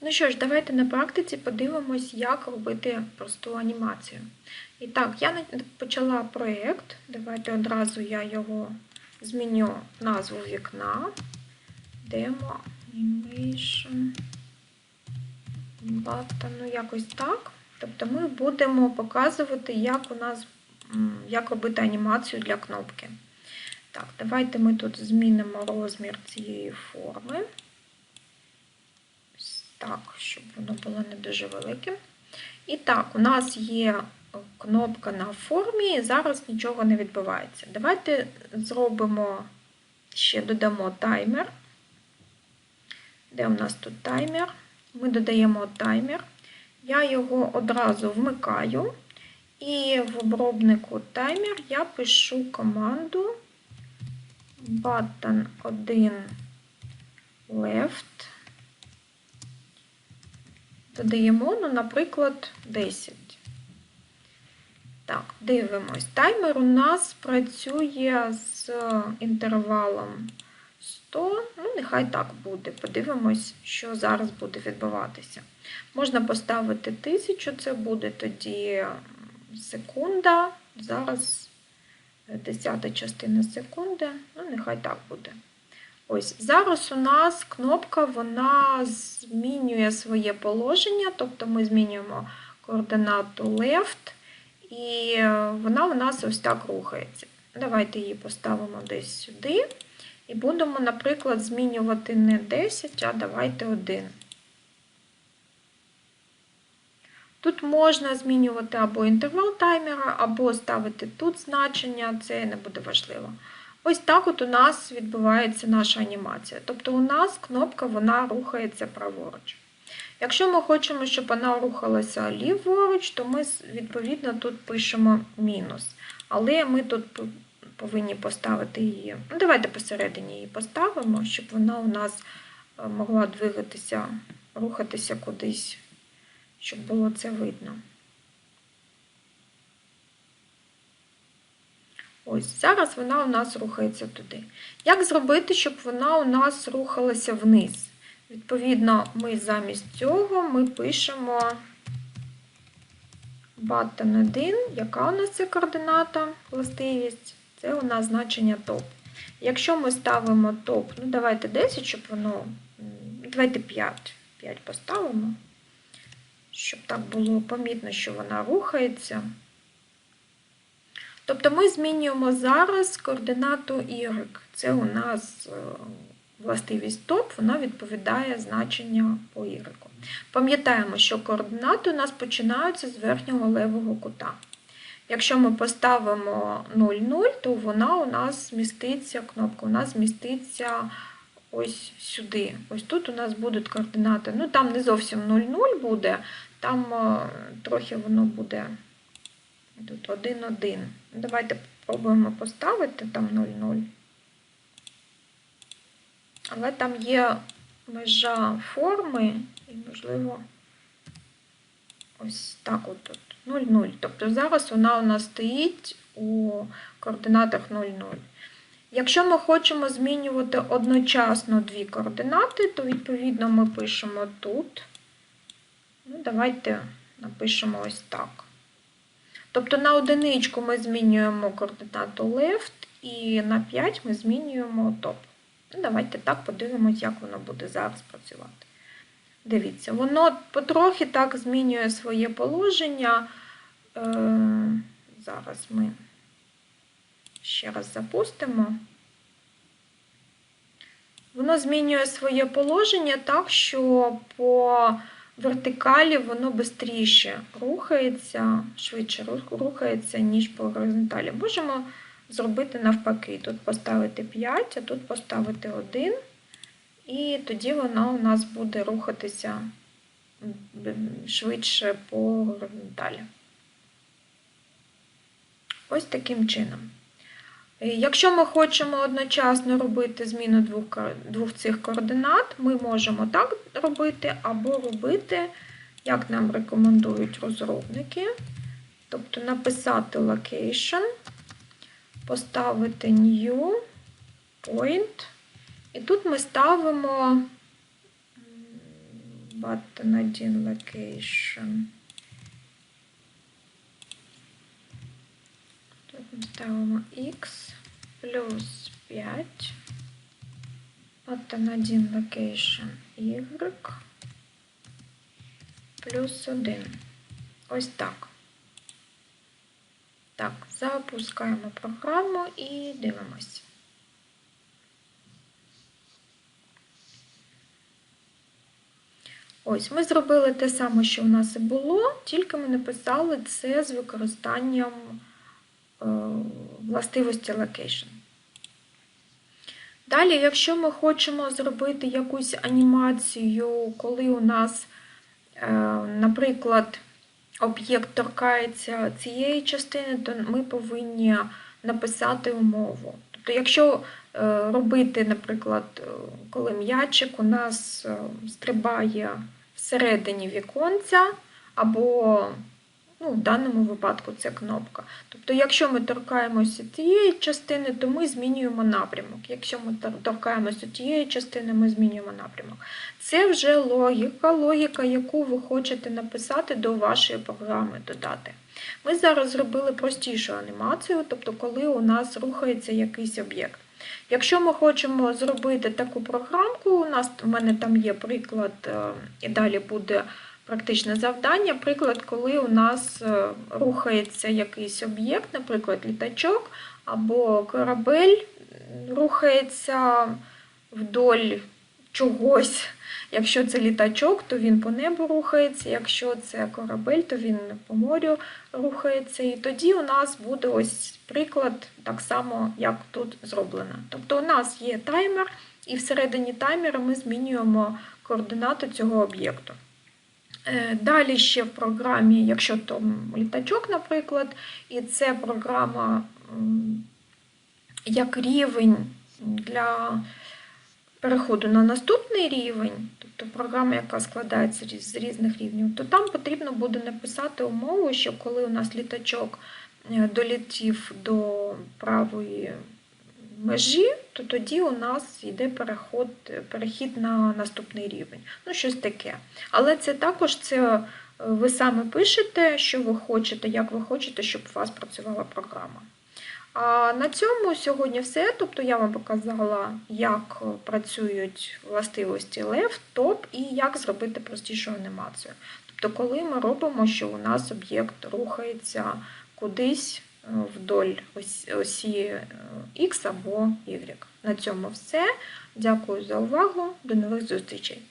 Ну що ж, давайте на практиці подивимось, як робити просту анімацію. І так, я почала проєкт. Давайте одразу я його зміню назву вікна. Demo Animation. Button, ну якось так. Тобто ми будемо показувати, як у нас як робити анімацію для кнопки. Так, давайте ми тут змінимо розмір цієї форми. Так, щоб воно було не дуже велике. І так, у нас є кнопка на формі, і зараз нічого не відбувається. Давайте зробимо, ще додамо таймер. Де у нас тут таймер? Ми додаємо таймер. Я його одразу вмикаю. І в обробнику таймер я пишу команду button 1 left. Додаємо, ну, наприклад, 10. Так, дивимось. Таймер у нас працює з інтервалом 100. Ну, нехай так буде. Подивимось, що зараз буде відбуватися. Можна поставити 1000, це буде тоді секунда. Зараз десята частина секунди. Ну, нехай так буде. Ось зараз у нас кнопка вона змінює своє положення, тобто ми змінюємо координату left, і вона у нас ось так рухається. Давайте її поставимо десь сюди. І будемо, наприклад, змінювати не 10, а давайте 1. Тут можна змінювати або інтервал таймера, або ставити тут значення, це не буде важливо. Ось так от у нас відбувається наша анімація. Тобто у нас кнопка вона рухається праворуч. Якщо ми хочемо, щоб вона рухалася ліворуч, то ми відповідно тут пишемо мінус. Але ми тут повинні поставити її. Ну, давайте посередині її поставимо, щоб вона у нас могла двигатися, рухатися кудись, щоб було це видно. Ось, зараз вона у нас рухається туди. Як зробити, щоб вона у нас рухалася вниз? Відповідно, ми замість цього ми пишемо button 1, яка у нас це координата, властивість, це у нас значення топ. Якщо ми ставимо топ, ну давайте 10, щоб воно, давайте 5, 5 поставимо, щоб так було помітно, що вона рухається. Тобто ми змінюємо зараз координату Y. Це у нас властивість топ, вона відповідає значення по Y. Пам'ятаємо, що координати у нас починаються з верхнього левого кута. Якщо ми поставимо 0,0, то вона у нас зміститься, кнопка у нас зміститься ось сюди. Ось тут у нас будуть координати. Ну, там не зовсім 0,0 буде, там трохи воно буде. Тут 1-1. Давайте спробуємо поставити там 0,0. Але там є межа форми, і, можливо, ось так от тут. 0,0. Тобто зараз вона у нас стоїть у координатах 0,0. Якщо ми хочемо змінювати одночасно дві координати, то відповідно ми пишемо тут. Ну, Давайте напишемо ось так. Тобто на одиничку ми змінюємо координату left, і на 5 ми змінюємо топ. Ну, Давайте так подивимось, як воно буде зараз працювати. Дивіться, воно потрохи так змінює своє положення. Е, Зараз ми ще раз запустимо. Воно змінює своє положення так, що по вертикалі воно швидше рухається, швидше рухається, ніж по горизонталі. Можемо зробити навпаки. Тут поставити 5, а тут поставити 1, і тоді воно у нас буде рухатися швидше по горизонталі. Ось таким чином. Якщо ми хочемо одночасно робити зміну двох, двох цих координат, ми можемо так робити, або робити, як нам рекомендують розробники, тобто написати location, поставити new point, і тут ми ставимо button 1 location. Тут ми ставимо x плюс 5. Button 1 location y плюс 1. Ось так. Так, запускаємо програму і дивимось. Ось, ми зробили те саме, що у нас і було, тільки ми написали це з використанням властивості location. Далі, якщо ми хочемо зробити якусь анімацію, коли у нас, е, наприклад, об'єкт торкається цієї частини, то ми повинні написати умову. Тобто, якщо е, робити, наприклад, е, коли м'ячик у нас е, стрибає всередині віконця, або ну, в даному випадку це кнопка. Тобто, якщо ми торкаємося цієї частини, то ми змінюємо напрямок. Якщо ми торкаємося тієї частини, ми змінюємо напрямок. Це вже логіка, логіка, яку ви хочете написати до вашої програми додати. Ми зараз зробили простішу анімацію, тобто, коли у нас рухається якийсь об'єкт. Якщо ми хочемо зробити таку програмку, у нас у мене там є приклад, е, і далі буде практичне завдання. Приклад, коли у нас е, рухається якийсь об'єкт, наприклад, літачок або корабель рухається вдоль чогось. Якщо це літачок, то він по небу рухається, якщо це корабель, то він по морю рухається. І тоді у нас буде ось приклад, так само, як тут зроблено. Тобто у нас є таймер, і всередині таймера ми змінюємо координати цього об'єкту. Е, далі ще в програмі, якщо то літачок, наприклад, і це програма як рівень для переходу на наступний рівень, тобто програма, яка складається з різних рівнів, то там потрібно буде написати умову, що коли у нас літачок е, долітів до правої межі, то тоді у нас йде переход, перехід на наступний рівень. Ну, щось таке. Але це також це е, ви саме пишете, що ви хочете, як ви хочете, щоб у вас працювала програма. А на цьому сьогодні все. Тобто я вам показала, як працюють властивості left, top і як зробити простішу анімацію. Тобто, коли ми робимо, що у нас об'єкт рухається кудись е, вдоль осі X або Y. На цьому все. Дякую за увагу. До нових зустрічей!